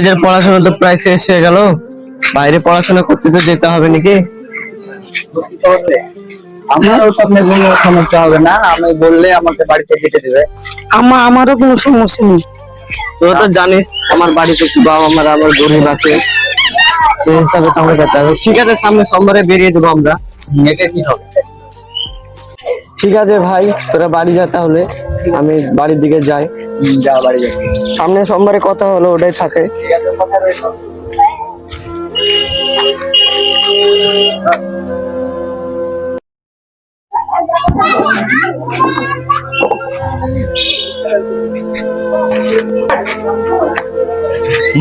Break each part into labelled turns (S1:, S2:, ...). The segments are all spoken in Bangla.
S1: কলেজের পড়াশোনা তো প্রায় শেষ হয়ে গেল। বাইরে পড়াশোনা করতে তো যেতে হবে নাকি?
S2: আমার ওসব কোনো সমস্যা হবে না আমি বললে আমাকে বাড়িতে যেতে দেবে।
S3: আমার আমারও কোনো সমস্যা নেই।
S1: তোরা তো জানিস আমার বাড়িতে একটু বাবা মার আমার গরিব আছে। সেই হিসাবে তো আমাকে যেতে হবে ঠিক আছে সামনে সোমবারে বেরিয়ে দেবো আমরা।
S2: এটা কি হবে?
S1: ঠিক আছে ভাই তোরা বাড়ি যা তাহলে। আমি বাড়ির দিকে যাই।
S2: যা বাড়ি যাবে
S1: সামনে সোমবারে কথা হলো ওটাই থাকে।
S2: ঠিক আছে কথা রইল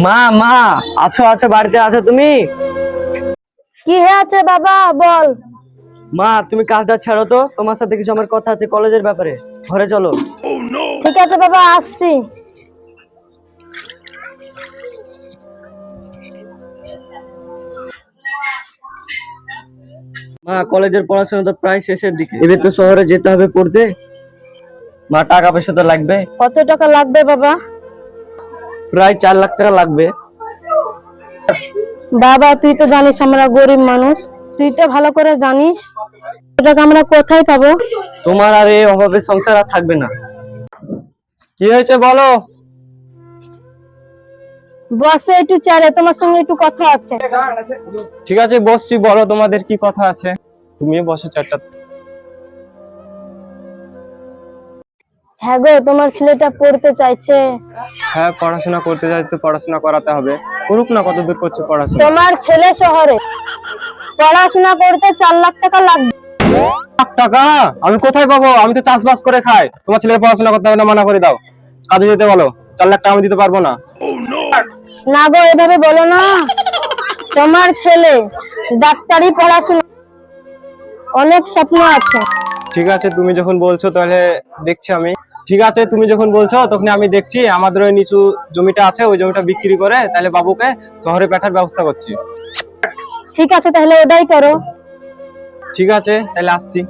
S1: মা মা আছো আছো বাড়িতে আছো তুমি?
S3: কি হে আছে বাবা বল।
S1: মা তুমি কাজটা ছাড়ো তো। তোমার সাথে কিছু আমার কথা আছে কলেজের ব্যাপারে। ঘরে চলো।
S3: ঠিক আছে বাবা আসছি।
S1: মা কলেজের পড়াশোনা তো প্রায় শেষের দিকে। এবার তো শহরে যেতে হবে পড়তে। মা টাকা পয়সা তো লাগবে।
S3: কত টাকা লাগবে বাবা?
S1: প্রায় চার লাখ টাকা লাগবে।
S3: বাবা তুই তো জানিস আমরা গরিব মানুষ। তুই তো ভালো করে জানিস। কত টাকা আমরা কোথায় পাবো?
S1: তোমার আর এই অভাবের সংসার আর থাকবে না। কি হয়েছে বলো?
S3: বসে একটু চারে তোমার সঙ্গে একটু কথা আছে।
S1: ঠিক আছে বসছি বলো তোমাদের কি কথা আছে। তুমি বসো চারটা।
S3: হ্যাঁ গো তোমার ছেলেটা পড়তে চাইছে।
S1: হ্যাঁ পড়াশোনা করতে তো পড়াশোনা করাতে হবে। করুক না কত দূর করছে পড়াশোনা।
S3: তোমার ছেলে শহরে। পড়াশোনা করতে চার লাখ টাকা লাগবে।
S1: লাখ টাকা? আমি কোথায় পাবো? আমি তো চাষবাস করে খাই। তোমার ছেলেকে পড়াশোনা করতে হবে না মানা করে দাও। কাজে যেতে বলো। চার লাখ টাকা আমি দিতে পারব না।
S3: না গো এভাবে বলো না। তোমার ছেলে ডাক্তারি পড়াশোনা অনেক স্বপ্ন আছে।
S1: ঠিক আছে তুমি যখন বলছো তাহলে দেখছি আমি। ঠিক আছে তুমি যখন বলছো তখন আমি দেখছি। আমাদের ওই নিচু জমিটা আছে ওই জমিটা বিক্রি করে তাহলে বাবুকে শহরে পাঠার ব্যবস্থা করছি।
S3: ঠিক আছে তাহলে ওটাই করো।
S1: ঠিক আছে তাহলে আসছি।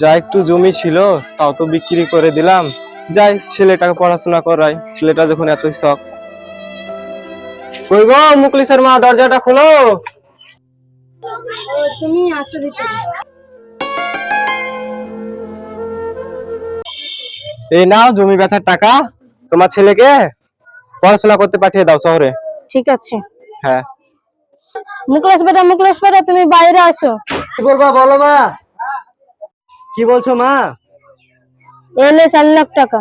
S1: যা একটু জমি ছিল তাও তো বিক্রি করে দিলাম। যাই ছেলেটাকে পড়াশোনা করাই। ছেলেটা যখন এতই শখ। কই গো মুকলিসের মা দরজাটা খোলো।
S3: তুমি আসো ভিতরে।
S1: এই নাও জমি বেচার টাকা। তোমার ছেলেকে পড়াশোনা করতে পাঠিয়ে দাও শহরে।
S3: ঠিক আছে।
S1: হ্যাঁ।
S3: মুকলেশ বেটা মুকলেশ বেটা তুমি বাইরে আসো
S1: কি বলবা বলো মা। কি বলছো মা?
S3: এলে চার লাখ টাকা।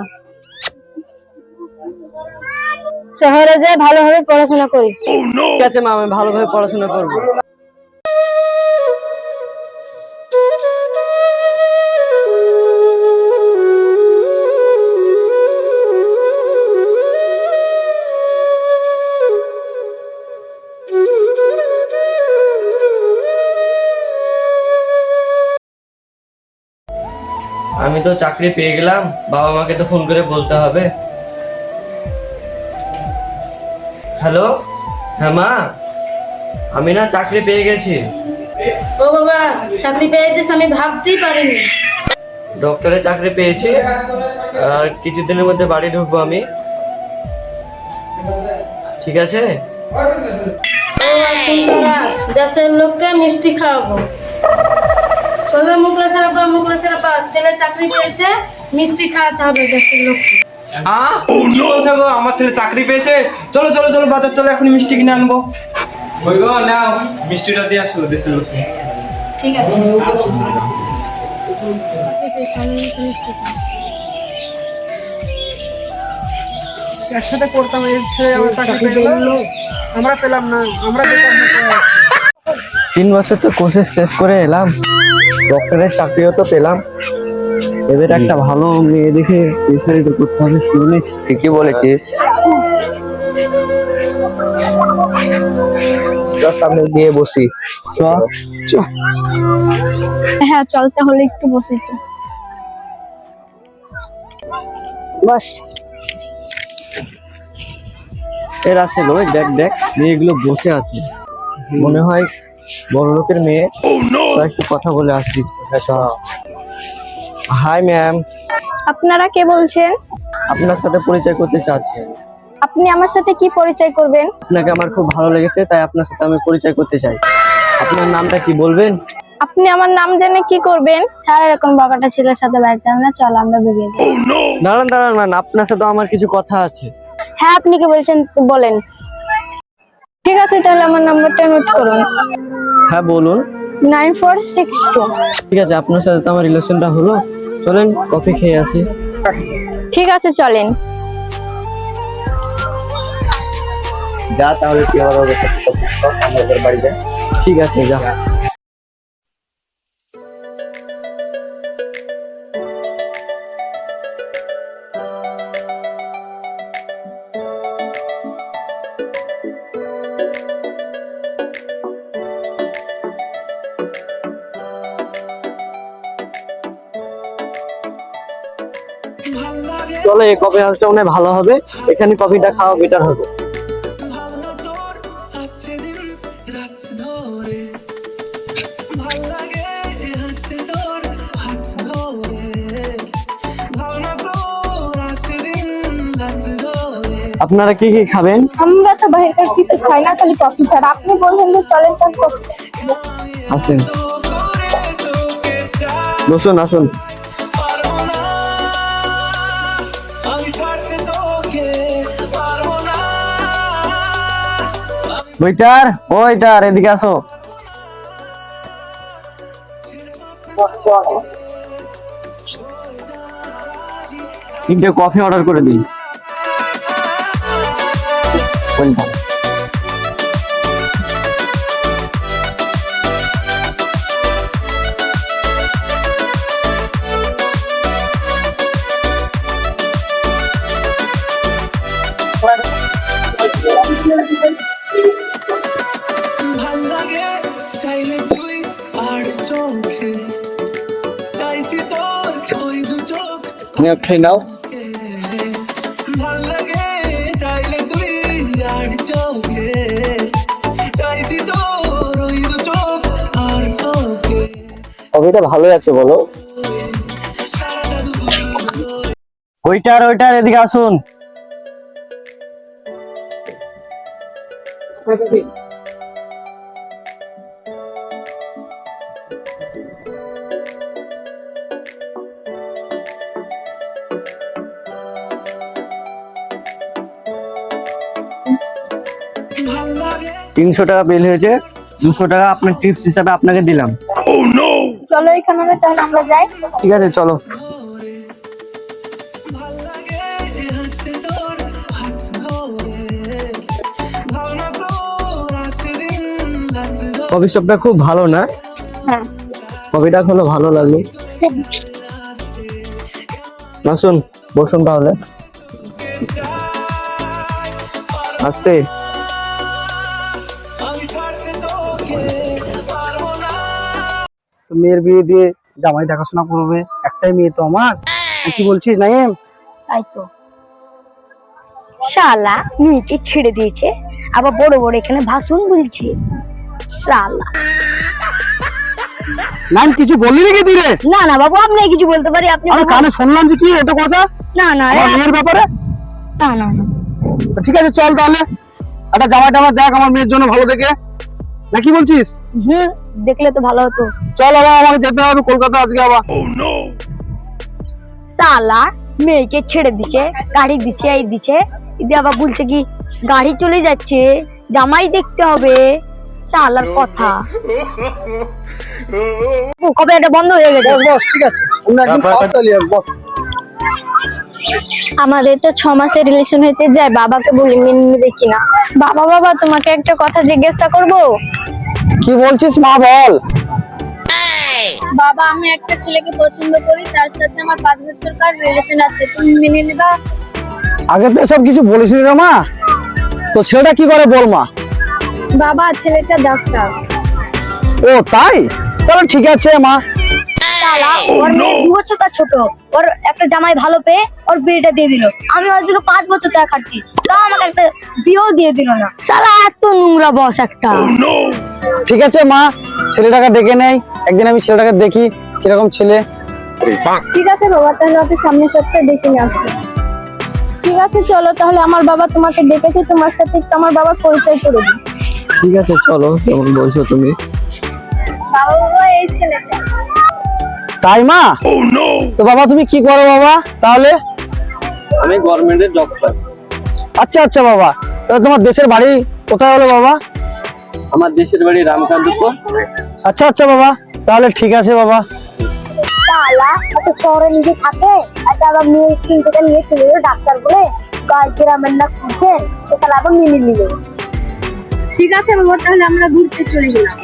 S3: শহরে যে ভালোভাবে পড়াশোনা করিস।
S1: ঠিক আছে মা আমি ভালোভাবে পড়াশোনা করব। আমি তো চাকরি পেয়ে গেলাম বাবা মাকে তো ফোন করে বলতে হবে হ্যালো হ্যাঁ মা আমি না চাকরি পেয়ে গেছি
S3: ও বাবা চাকরি পেয়েছিস আমি ভাবতেই পারিনি
S1: ডক্টরের চাকরি পেয়েছি আর কিছুদিনের মধ্যে বাড়ি ঢুকবো আমি ঠিক আছে
S3: দেশের লোককে মিষ্টি খাওয়াবো তবে মুকলেশের পর মুকলেশের পর ছেলে চাকরি পেয়েছে মিষ্টি খাওয়াতে হবে দেশের লোককে।
S4: আহ? কি বলছো গো? আমার ছেলে চাকরি পেয়েছে? চলো চলো চলো বাজার চলো এখন মিষ্টি কিনে আনব। ওই গো? নাও মিষ্টিটা দিয়ে আসলো দেশের লোককে।
S3: ঠিক আছে।
S5: এর পড়তাম এই ছেলে আমার চাকরি পেয়ে আমরা পেলাম না আমরা বেকার
S1: তিন বছর তো কোর্সেস শেষ করে এলাম। ডক্টরের চাকরিও তো পেলাম। এবার একটা ভালো মেয়ে দেখে বিস্তারিত করতে হবে শুনিস ঠিকই বলেছিস। সামনে গিয়ে বসি।
S3: হ্যাঁ চল তাহলে একটু বসে চ বস।
S1: এর আছে দেখ দেখ মেয়েগুলো বসে আছে। মনে হয় বড় লোকের মেয়ে। একটু কথা বলে আসি হাই ম্যাম
S6: আপনারা কে বলছেন?
S1: আপনার সাথে পরিচয় করতে চাচ্ছি
S6: আপনি আমার সাথে কি পরিচয় করবেন?
S1: আপনাকে আমার খুব ভালো লেগেছে তাই আপনার সাথে আমি পরিচয় করতে চাই। আপনার নামটা কি বলবেন?
S6: আপনি আমার নাম জেনে কি করবেন? স্যার এরকম বকাটা ছেলের সাথে বাড়িতে না চল আমরা বেরিয়ে যাই।
S1: দাঁড়ান দাঁড়ান ম্যাম আপনার সাথে আমার কিছু কথা আছে।
S6: হ্যাঁ আপনি কি বলছেন বলেন। ঠিক আছে তাহলে আমার নাম্বারটা নোট করুন।
S1: হ্যাঁ বলুন।
S6: Nine four six two.
S1: ঠিক আছে আপনার সাথে তো আমার রিলেশনটা হলো। চলেন কফি খেয়ে আসি।
S6: ঠিক আছে চলেন।
S7: যা তাহলে কি হবে ওদের সাথে আমরা বাড়ি যাই
S1: ঠিক আছে যা। চলো এই কফি হাউসটা মনে ভালো হবে। এখানে কফিটা খাওয়া বেটার হবে। আপনারা কি কি খাবেন?
S6: আমরা তো বাইরের কিছু খাই না খালি কফি ছাড়া। আপনি বলছেন যে চলেন
S1: আসেন।
S8: তো চাই।
S1: বসুন আসুন। ওইটার ওইটার এদিকে আসো। তিনটে কফি অর্ডার করে দিই। ওয়েলকাম
S8: আর তোকে।
S1: কফিটা ভালোই আছে বলো। ওইটার ওইটার এদিকে আসুন। তিনশো টাকা বিল হয়েছে দুশো টাকা আপনার টিপস হিসাবে আপনাকে দিলাম।
S6: চলো এখানে তাহলে আমরা যাই।
S1: ঠিক আছে চলো। কফি শপটা খুব ভালো না?
S6: হ্যাঁ।
S1: কফিটা হলো ভালো লাগল আসুন বসুন তাহলে। আসতে।
S2: তো মেয়ের বিয়ে দিয়ে জামাই দেখাশোনা করবে একটাই মেয়ে তো আমার। আর কি বলছিস নাইম?
S6: তাই তো। শালা মেয়েকে ছেড়ে দিয়েছে আবার বড় বড় এখানে ভাষণ বলছে। শালা।
S2: নাইম কিছু বললি নাকি তুই রে?
S6: না না বাবু আপনি কিছু বলতে পারি আপনি
S2: আমি কানে শুনলাম যে কি এটা কথা?
S6: না না
S2: আমার মেয়ের ব্যাপারে?
S6: না না না।
S2: ঠিক আছে চল তাহলে। একটা জামাই টামাই দেখ আমার মেয়ের জন্য ভালো দেখে। না কি বলছিস?
S6: হুম দেখলে তো ভালো হতো।
S2: চল আবার আমাকে যেতে হবে কলকাতা আজকে আবার।
S6: সালা মেয়েকে ছেড়ে দিছে গাড়ি দিছে এই দিছে। এদি আবার বলছে কি গাড়ি চলে যাচ্ছে জামাই দেখতে হবে। সালার কথা। ও, কবে এটা বন্ধ হয়ে গেছে?
S2: বস ঠিক আছে। অন্য একদিন বস।
S6: আমাদের তো ছ মাসের রিলেশন হয়েছে যাই বাবাকে বলি মেনে নিবে কিনা? বাবা বাবা তোমাকে একটা কথা জিজ্ঞাসা করব?
S2: কি বলছিস মা বল।
S6: বাবা আমি একটা ছেলেকে পছন্দ করি তার সাথে আমার পাঁচ বছরকার রিলেশন আছে তুমি মেনে নিবা?
S2: আগে তো এসব কিছু বলিস নি মা। তো ছেলেটা কি করে বল মা?
S6: বাবা ছেলেটা ডাক্তার।
S2: ও তাই? তাহলে ঠিক আছে মা।
S6: শালা। ওর মেয়ে দু বছর তার ছোট। ওর একটা জামাই ভালো পেয়ে ওর বিয়েটা দিয়ে দিল। আমি ওর দিকে পাঁচ বছর টাকা খাটছি তাও আমাকে একটা বিয়েও দিয়ে দিল না। শালা এত নোংরা বস একটা।
S2: ঠিক আছে মা। ছেলেটাকে ডেকে নেই। একদিন আমি ছেলেটাকে দেখি কীরকম ছেলে।
S6: ঠিক আছে বাবা তাহলে ওকে সামনের সপ্তাহে ডেকে নিয়ে আসবে। ঠিক আছে চলো তাহলে আমার বাবা তোমাকে ডেকেছে। তোমার সাথে একটু আমার বাবার পরিচয় করে দিই।
S1: ঠিক আছে চলো। যেমন বলছো তুমি?
S9: বাবা এই ছেলেটা।
S2: তাই মা? তো বাবা তুমি কি করো বাবা? তাহলে?
S1: আমি গভর্নমেন্টের জব পাই।
S2: আচ্ছা আচ্ছা বাবা। তাহলে তোমার দেশের বাড়ি কোথায় হলো বাবা?
S1: আমার দেশের বাড়ি রামকান্তপুর।
S2: আচ্ছা আচ্ছা বাবা। তাহলে ঠিক আছে বাবা।
S9: শালা এত শহরে নিজে থাকে? আর আবার মেয়ে স্কুল থেকে নিয়ে চলে গেলো ডাক্তার বলে। গাছ গ্রামের না খুঁজছেন তো তাহলে আবার মেনে নিল।
S6: ঠিক আছে বাবা তাহলে আমরা ঘুরতে চলে গেলাম।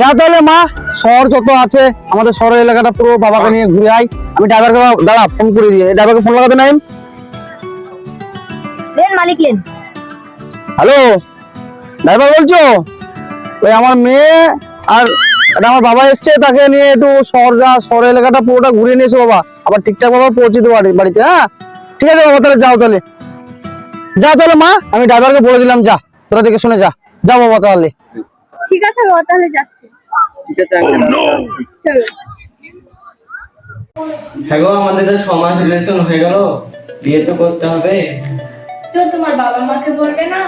S2: যা তাহলে মা শহর যত আছে আমাদের শহরের এলাকাটা পুরো বাবাকে নিয়ে ঘুরে আই আমি ড্রাইভারকে দাঁড়া ফোন করে দিয়ে ড্রাইভারকে ফোন লাগাতে নাই?
S9: মালিক লেন।
S2: হ্যালো ড্রাইভার বলছো? ওই আমার মেয়ে আর আমার বাবা এসছে তাকে নিয়ে একটু শহর যা শহর এলাকাটা পুরোটা ঘুরে নিয়েছে বাবা। আবার ঠিকঠাক ভাবে পৌঁছে দেবো বাড়িতে হ্যাঁ? ঠিক আছে বাবা তাহলে যাও তাহলে। যা তাহলে মা আমি ড্রাইভারকে বলে দিলাম যা। তোরা দেখে শুনে যা। যা বাবা তাহলে।
S6: ঠিক আছে বাবা তাহলে যাচ্ছি।
S1: ঠিক আছে
S6: চলো।
S1: হ্যাঁ গো আমাদের তো ছ মাস রিলেশন হয়ে গেল। বিয়ে তো করতে হবে।
S3: তো তোমার বাবা মাকে বলবে না?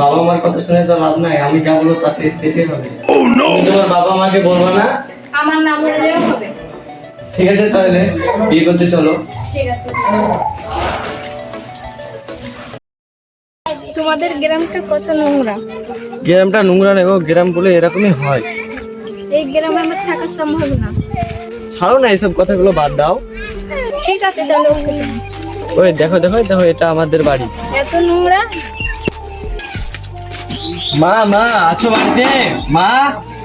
S1: বাবা মার কথা শুনে তো লাভ নাই। আমি যা বলব তাতে সেটাই হবে। তোমার বাবা মাকে বলব না?
S3: আমার নাম বললেও হবে।
S1: ঠিক আছে তাহলে বিয়ে করতে চলো।
S3: ঠিক আছে। তোমাদের গ্রামটা কত নোংরা।
S1: গ্রামটা নোংরা নেই গ্রাম বলে এরকমই হয়।
S3: এই গ্রামে আমার থাকা সম্ভব না।
S1: ছাড়ো না এইসব কথাগুলো বাদ দাও।
S3: ঠিক আছে তাহলে
S1: ওই দেখো দেখো দেখো এটা আমাদের বাড়ি।
S3: এত নোংরা।
S1: মা মা আছো বাড়িতে? মা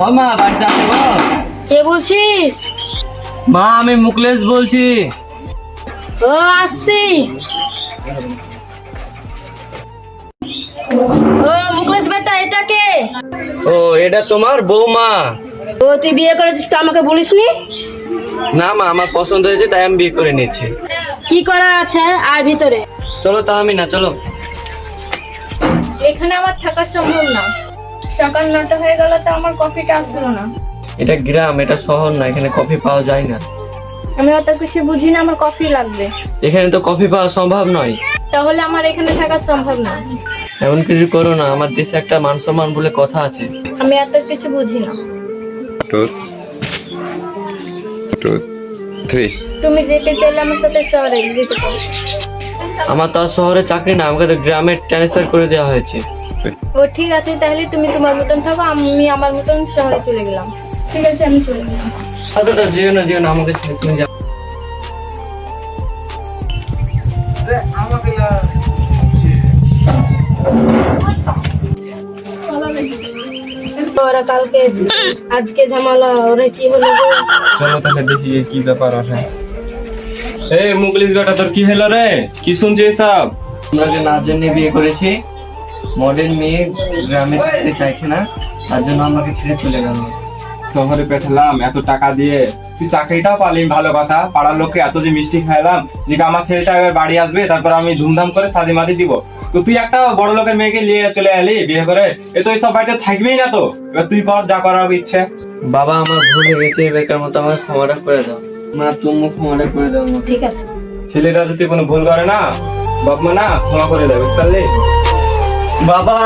S1: ও মা বাড়িতে আছো
S3: কে বলছিস?
S1: মা আমি মুকলেশ বলছি।
S3: ও আসছি। ও মুকেশ বেটা এটা কে?
S1: ও এটা তোমার বৌমা।
S3: ও তুই বিয়ে করেছিস তো আমাকে বলিসনি?
S1: না মা আমার পছন্দ হয়েছে তাই আমি বিয়ে করে নিচ্ছি
S3: কি করা আছে? আয় ভিতরে।
S1: চলো তা আমি না চলো।
S6: এখানে আমার থাকা সম্ভব না। সকাল নটা হয়ে গেল তো আমার কফিটা আসলো না।
S1: এটা গ্রাম এটা শহর না এখানে কফি পাওয়া যায় না।
S6: আমি অত কিছু বুঝি না আমার কফি লাগবে।
S1: এখানে তো কফি পাওয়া সম্ভব নয়।
S6: তাহলে আমার এখানে থাকা সম্ভব না।
S1: এমন কিছু করো না আমার দেশে একটা মান সম্মান বলে কথা আছে।
S6: আমি এত কিছু বুঝি না. তুমি যেতে চাইলে আমার সাথে শহরে যেতে পারো।
S1: আমার তো আর শহরে চাকরি না আমাকে তো গ্রামে ট্রান্সফার করে দেওয়া হয়েছে।
S6: ও ঠিক আছে তাহলে তুমি তোমার মতন থাকো আমি আমার মতন শহরে চলে গেলাম। ঠিক আছে আমি চলে গেলাম।
S1: আচ্ছা তো যেও না যেও না আমাকে ছেড়ে তুমি যাও।
S3: ওরা কালকে আজকে ঝামেলা ওরা কি হলো
S4: চলো তাহলে দেখি কি ব্যাপার আছে এই মুগলিশ বেটা তোর কি হলো রে? কি শুনছিস সব
S1: আমরা যে নাচ জন্য বিয়ে করেছি মডেল মেয়ে গ্রামে থাকতে চাইছে না তার জন্য আমাকে ছেড়ে চলে গেল।
S4: শহরে পেঠালাম এত টাকা দিয়ে। তুই চাকরিটাও পালি ভালো কথা। পাড়ার লোককে এত যে মিষ্টি খাইলাম যে আমার ছেলেটা এবার বাড়ি আসবে তারপর আমি ধুমধাম করে শাদি মাদি দিব। তো তুই একটা বড় লোকের মেয়েকে নিয়ে চলে এলি বিয়ে করে। এ তো এইসব বাড়িতে থাকবেই না তো। এবার তুই কর যা করার ইচ্ছে।
S1: বাবা আমার ভুল হয়েছে গেছে বেকার মতো আমার ক্ষমাটা করে দাও। মা তুমি ক্ষমাটা করে দাও।
S3: ঠিক আছে।
S4: ছেলেটা যদি কোনো ভুল করে না বাপ মা না ক্ষমা করে দেবে বুঝতে পারলি?
S1: বাবা!